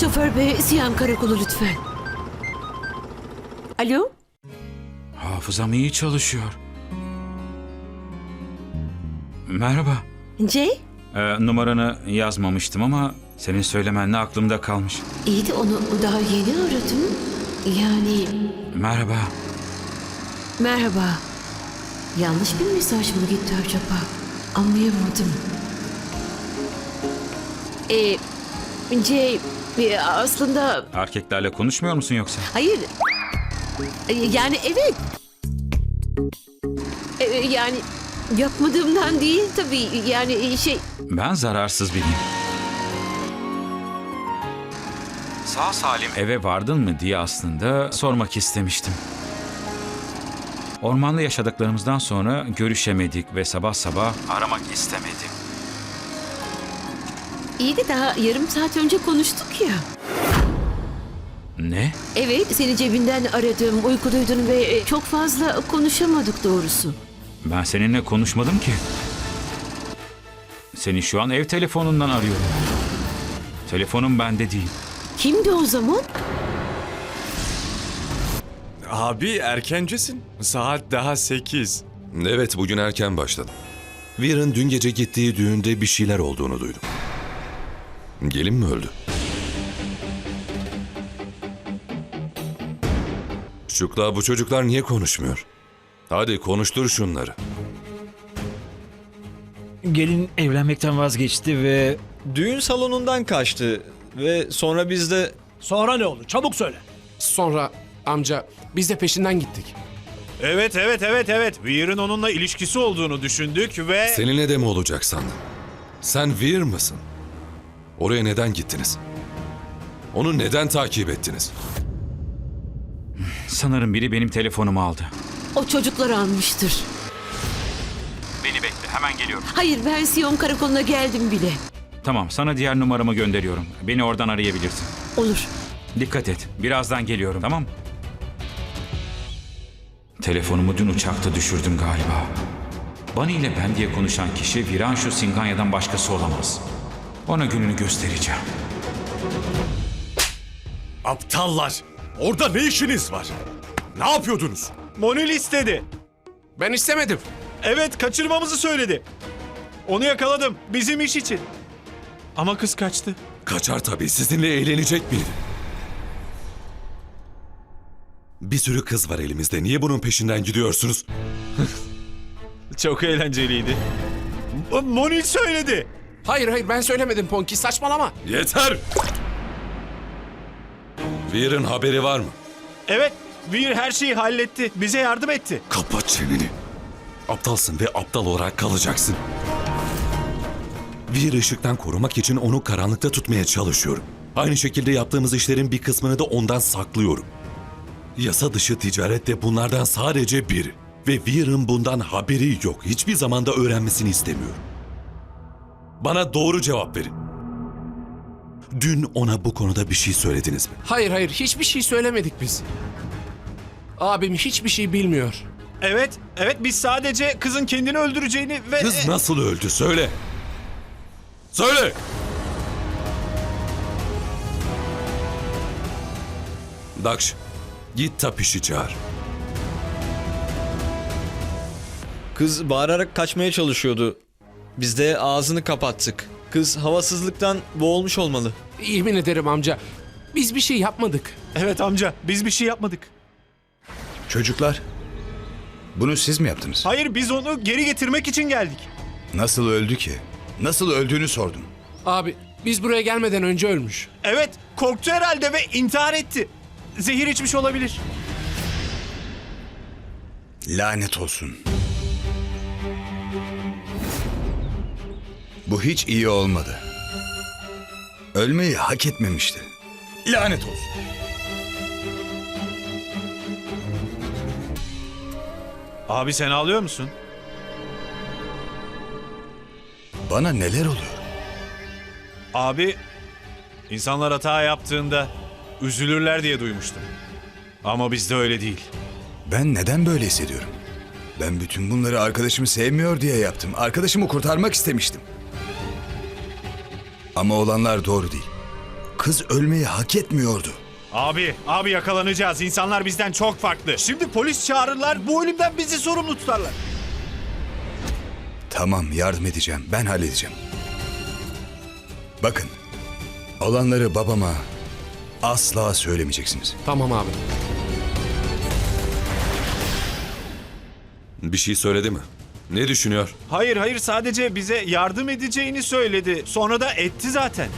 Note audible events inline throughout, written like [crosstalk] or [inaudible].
Şoför bey, Siyan Karakolu lütfen. Alo? Hafızam iyi çalışıyor. Merhaba. Jay? Ee, numaranı yazmamıştım ama senin söylemenle aklımda kalmış. İyi de onu daha yeni aradım. Yani Merhaba. merhaba. Yanlış bir mesaj mı gitti acaba? Anlayamadım. Ee, Jay, e, aslında Erkeklerle konuşmuyor musun yoksa? hayır. E, Yani evet. E, Yani yapmadığımdan değil tabii. Yani şey Ben zararsız biriyim. Sağ salim eve vardın mı diye aslında sormak istemiştim. Ormanda yaşadıklarımızdan sonra görüşemedik ve sabah sabah aramak istemedim. İyi de daha yarım saat önce konuştuk ya. Ne? Evet, seni cebinden aradım, uykuduydun ve e, çok fazla konuşamadık doğrusu. Ben seninle konuşmadım ki. Seni şu an ev telefonundan arıyorum. Telefonum bende değil. Kimdi o zaman? Abi erkencesin. Saat daha 8. Evet bugün erken başladım. Veer'ın dün gece gittiği düğünde bir şeyler olduğunu duydum. Gelin mi öldü? Şukla bu çocuklar niye konuşmuyor? Hadi konuştur şunları. Gelin evlenmekten vazgeçti ve Düğün salonundan kaçtı ve sonra biz de Sonra ne oldu? Çabuk söyle. Sonra amca biz de peşinden gittik. Evet evet evet evet. Weir'in onunla ilişkisi olduğunu düşündük ve... Seninle de mi olacak sandın? Sen Veer mısın? Oraya neden gittiniz? Onu neden takip ettiniz? Sanırım biri benim telefonumu aldı. O çocuklar almıştır. Beni bekle hemen geliyorum. Hayır, ben Siyon Karakolu'na geldim bile. Tamam sana diğer numaramı gönderiyorum. Beni oradan arayabilirsin. Olur. Dikkat et. Birazdan geliyorum tamam mı? Telefonumu dün uçakta düşürdüm galiba. Bani ile ben diye konuşan kişi Viranshu Singhanya'dan başkası olamaz. Ona gününü göstereceğim. Aptallar! Orada ne işiniz var? Ne yapıyordunuz? Monil istedi. Ben istemedim. Evet kaçırmamızı söyledi. Onu yakaladım. Bizim iş için. Ama kız kaçtı. Kaçar tabii. Sizinle eğlenecek miydi? Bir sürü kız var elimizde. Niye bunun peşinden gidiyorsunuz? Çok eğlenceliydi. Monil söyledi. Hayır hayır ben söylemedim Ponki saçmalama. Yeter! Veer'ın haberi var mı? Evet, Weir her şeyi halletti. Bize yardım etti. Kapat çeneni. Aptalsın ve aptal olarak kalacaksın. Bir ışıktan korumak için onu karanlıkta tutmaya çalışıyorum. Aynı şekilde yaptığımız işlerin bir kısmını da ondan saklıyorum. Yasa dışı ticarette bunlardan sadece biri. Ve Weir'ın bundan haberi yok. Hiçbir zamanda öğrenmesini istemiyorum. Bana doğru cevap verin. Dün ona bu konuda bir şey söylediniz mi? Hayır hayır hiçbir şey söylemedik biz. Abim hiçbir şey bilmiyor. Evet, evet biz sadece kızın kendini öldüreceğini ve... Kız nasıl öldü söyle. Söyle. Dakş, git Tapiş'i çağır. kız bağırarak kaçmaya çalışıyordu. Biz de ağzını kapattık. Kız havasızlıktan boğulmuş olmalı. Yemin ederim amca. Biz bir şey yapmadık. Evet amca, biz bir şey yapmadık. Çocuklar, bunu siz mi yaptınız? Hayır, biz onu geri getirmek için geldik. Nasıl öldü ki? Nasıl öldüğünü sordum. Abi biz buraya gelmeden önce ölmüş. Evet, korktu herhalde ve intihar etti. Zehir içmiş olabilir. Lanet olsun. Bu hiç iyi olmadı. Ölmeyi hak etmemişti. Lanet olsun. Abi sen ağlıyor musun? Bana neler oluyor? Abi, insanlar hata yaptığında üzülürler diye duymuştum. Ama bizde öyle değil. Ben neden böyle hissediyorum? Ben bütün bunları arkadaşımı sevmiyor diye yaptım. Arkadaşımı kurtarmak istemiştim. Ama olanlar doğru değil. kız ölmeyi hak etmiyordu. Abi, abi yakalanacağız. İnsanlar bizden çok farklı. Şimdi polis çağırırlar, bu ölümden bizi sorumlu tutarlar. Tamam yardım edeceğim. Ben halledeceğim. Bakın. Olanları babama asla söylemeyeceksiniz. Tamam abi. Bir şey söyledi mi? Ne düşünüyor? Hayır, hayır sadece bize yardım edeceğini söyledi. Sonra da etti zaten.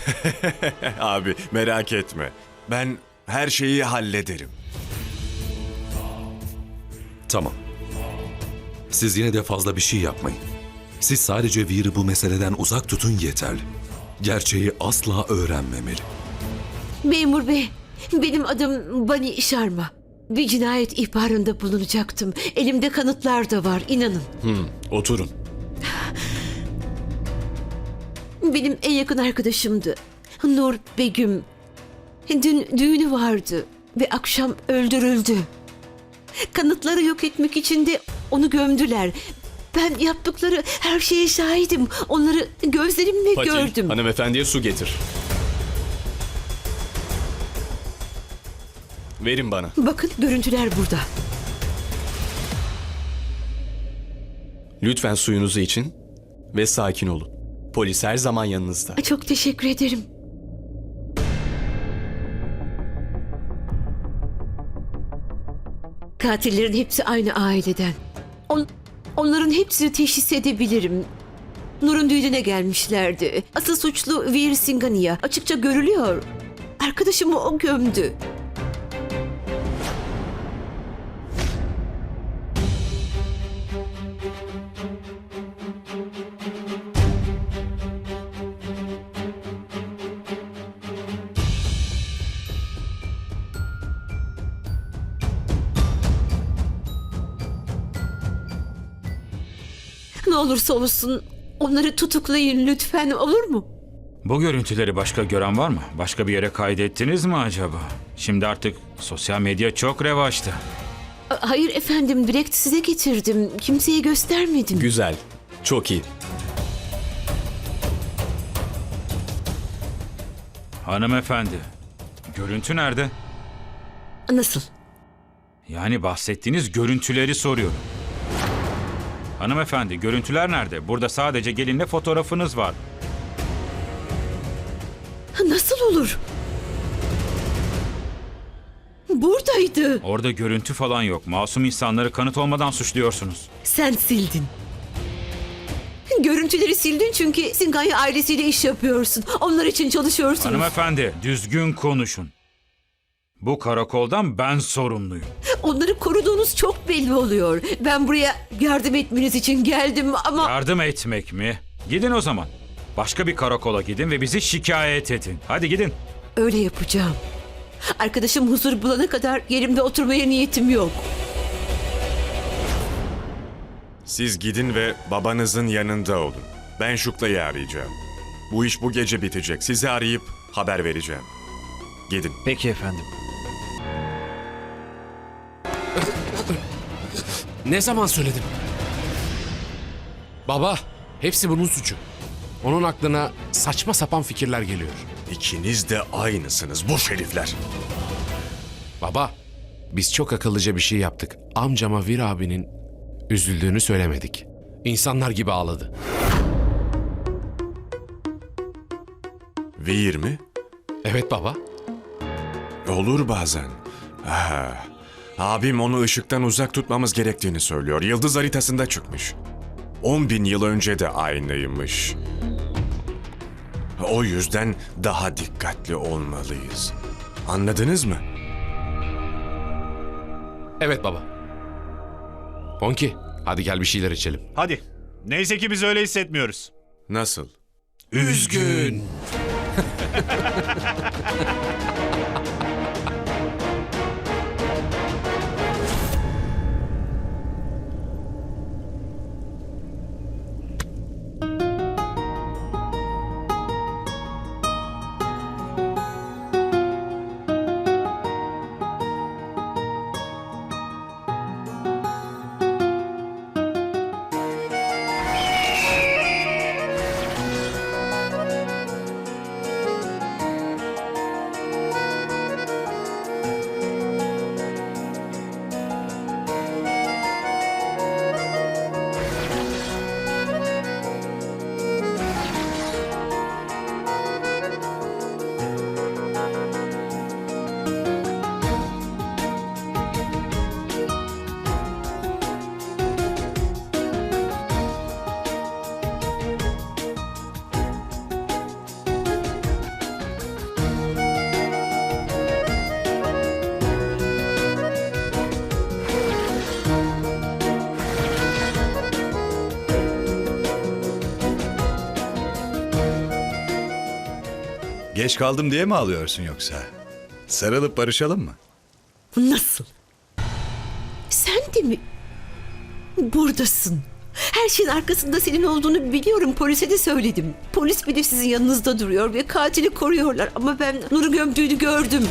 [laughs] Abi merak etme. Ben her şeyi hallederim. Tamam. Siz yine de fazla bir şey yapmayın. Siz sadece Veer'ı bu meseleden uzak tutun yeterli. Gerçeği asla öğrenmemeli. Memur bey, benim adım Bani Sharma. Bir cinayet ihbarında bulunacaktım. Elimde kanıtlar da var, inanın. Oturun. Benim en yakın arkadaşımdı. Nur Begüm. Dün düğünü vardı ve akşam öldürüldü. Kanıtları yok etmek için de onu gömdüler. Ben yaptıkları her şeye şahidim. Onları gözlerimle gördüm. hanımefendiye su getir. Verin bana. Bakın görüntüler burada. Lütfen suyunuzu için ve sakin olun. Polis her zaman yanınızda. Çok teşekkür ederim. Katillerin hepsi aynı aileden. On, onların hepsini teşhis edebilirim. Nur'un düğününe gelmişlerdi. Asıl suçlu Veer Singhania. Açıkça görülüyor. Arkadaşımı o gömdü. Olursa olsun onları tutuklayın lütfen olur mu? Bu görüntüleri başka gören var mı? Başka bir yere kaydettiniz mi acaba? Şimdi artık sosyal medya çok revaçta. Hayır efendim direkt size getirdim. Kimseye göstermedim. Güzel. Çok iyi. Hanımefendi, görüntü nerede? Nasıl? Yani bahsettiğiniz görüntüleri soruyorum. Hanımefendi, görüntüler nerede? Burada sadece gelinle fotoğrafınız var. Nasıl olur? Buradaydı. Orada görüntü falan yok. Masum insanları kanıt olmadan suçluyorsunuz. Sen sildin. Görüntüleri sildin çünkü Singay ailesiyle iş yapıyorsun. Onlar için çalışıyorsunuz. Hanımefendi, düzgün konuşun. Bu karakoldan ben sorumluyum. Onları koruduğunuz çok belli oluyor. Ben buraya yardım etmeniz için geldim ama... Yardım etmek mi? Gidin o zaman. Başka bir karakola gidin ve bizi şikayet edin. Hadi gidin. Öyle yapacağım. Arkadaşım huzur bulana kadar yerimde oturmaya niyetim yok. Siz gidin ve babanızın yanında olun. Ben Şukla'yı arayacağım. Bu iş bu gece bitecek. Sizi arayıp haber vereceğim. Gidin. Peki efendim. Ne zaman söyledim? Baba, hepsi bunun suçu. Onun aklına saçma sapan fikirler geliyor. İkiniz de aynısınız bu şerifler. Baba, biz çok akıllıca bir şey yaptık. Amcama Vir abinin üzüldüğünü söylemedik. İnsanlar gibi ağladı. Veer mi? Evet baba. Olur bazen. Ah, abim onu ışıktan uzak tutmamız gerektiğini söylüyor. Yıldız haritasında çıkmış. 10 bin yıl önce de aynıymış. O yüzden daha dikkatli olmalıyız. Anladınız mı? Evet baba. Ponki, hadi gel bir şeyler içelim. Hadi. Neyse ki biz öyle hissetmiyoruz. Nasıl? Üzgün. [laughs] Geç kaldım diye mi ağlıyorsun yoksa? Sarılıp barışalım mı? Nasıl? Sen de mi? Buradasın. Her şeyin arkasında senin olduğunu biliyorum. Polise de söyledim. Polis bir de sizin yanınızda duruyor ve katili koruyorlar. Ama ben Nur'u gömdüğünü gördüm.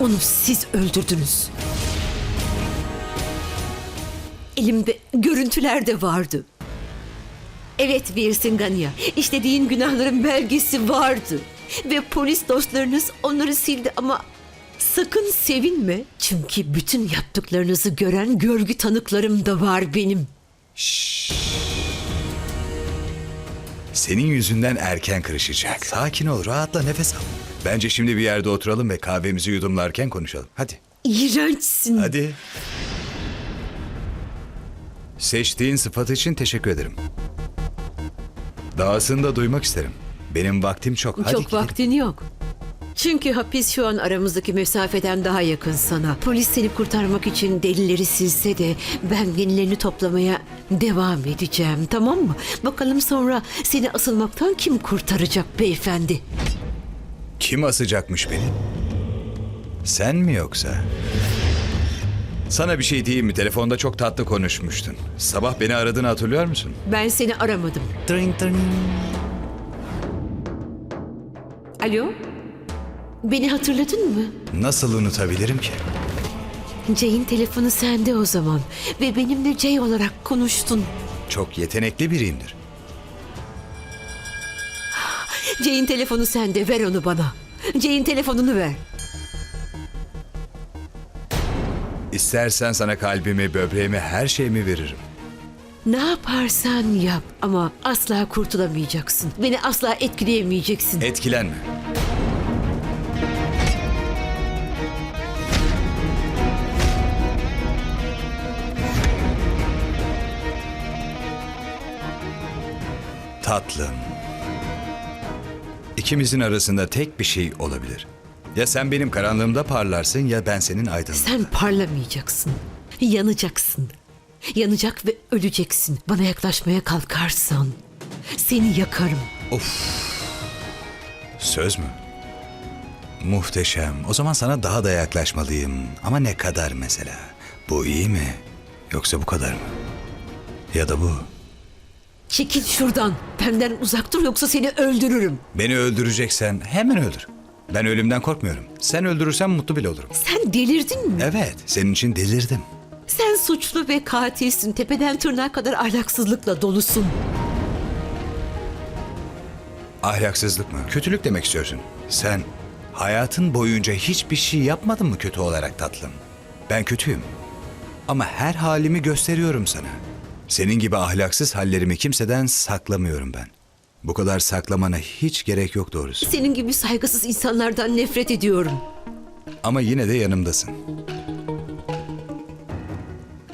Onu siz öldürdünüz. Elimde görüntüler de vardı. Evet Vir Singania, işlediğin günahların belgesi vardı. Ve polis dostlarınız onları sildi ama sakın sevinme. Çünkü bütün yaptıklarınızı gören görgü tanıklarım da var benim. Senin yüzünden erken kırışacak. Sakin ol, rahatla, nefes al. Bence şimdi bir yerde oturalım ve kahvemizi yudumlarken konuşalım. Hadi. İğrençsin. Hadi. Seçtiğin sıfat için teşekkür ederim. Dahasını da duymak isterim. Benim vaktim çok. Hadi Çok gidelim. vaktin yok. Çünkü hapis şu an aramızdaki mesafeden daha yakın sana. Polis seni kurtarmak için delilleri silse de ben yenilerini toplamaya devam edeceğim tamam mı? Bakalım sonra seni asılmaktan kim kurtaracak beyefendi? Kim asacakmış beni? Sen mi yoksa? Sana bir şey diyeyim mi? Telefonda çok tatlı konuşmuştun. Sabah beni aradığını hatırlıyor musun? Ben seni aramadım. Tring tring. Alo? Beni hatırladın mı? Nasıl unutabilirim ki? Jay'in telefonu sende o zaman. Ve benimle Jay olarak konuştun. Çok yetenekli biriyimdir. Jay'in telefonu sende. Ver onu bana. Jay'in telefonunu ver. İstersen sana kalbimi, böbreğimi, her şeyimi veririm. Ne yaparsan yap ama asla kurtulamayacaksın. Beni asla etkileyemeyeceksin. Etkilenme. Tatlım. İkimizin arasında tek bir şey olabilir. Ya sen benim karanlığımda parlarsın ya ben senin aydınlığında. Sen parlamayacaksın. Yanacaksın. Yanacak ve öleceksin. Bana yaklaşmaya kalkarsan seni yakarım. Söz mü? Muhteşem. O zaman sana daha da yaklaşmalıyım. Ama ne kadar mesela? Bu iyi mi? Yoksa bu kadar mı? Ya da bu? Çekil şuradan. Benden uzak dur yoksa seni öldürürüm. Beni öldüreceksen hemen öldür. Ben ölümden korkmuyorum. Sen öldürürsen mutlu bile olurum. Sen delirdin mi? Evet, senin için delirdim. Sen suçlu ve katilsin. Tepeden tırnağa kadar ahlaksızlıkla dolusun. Ahlaksızlık mı? Kötülük demek istiyorsun. Sen hayatın boyunca hiçbir şey yapmadın mı kötü olarak tatlım? Ben kötüyüm. Ama her halimi gösteriyorum sana. Senin gibi ahlaksız hallerimi kimseden saklamıyorum ben. Bu kadar saklamana hiç gerek yok doğrusu. Senin gibi saygısız insanlardan nefret ediyorum. Ama yine de yanımdasın.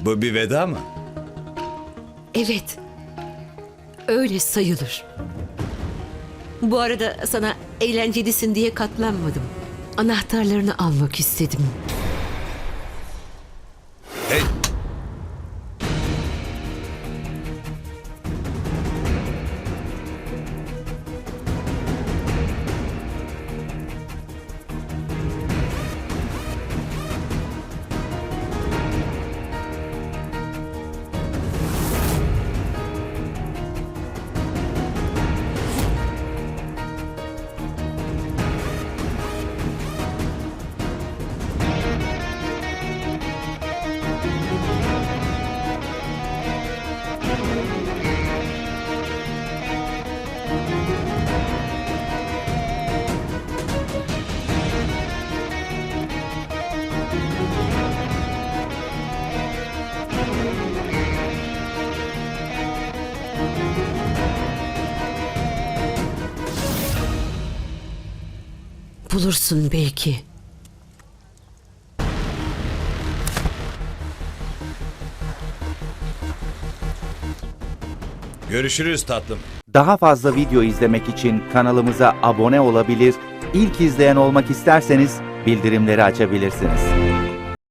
Bu bir veda mı? Evet. Öyle sayılır. Bu arada sana eğlencelisin diye katlanmadım. Anahtarlarını almak istedim. Bulursun belki. Görüşürüz tatlım. Daha fazla video izlemek için kanalımıza abone olabilir, ilk izleyen olmak isterseniz bildirimleri açabilirsiniz.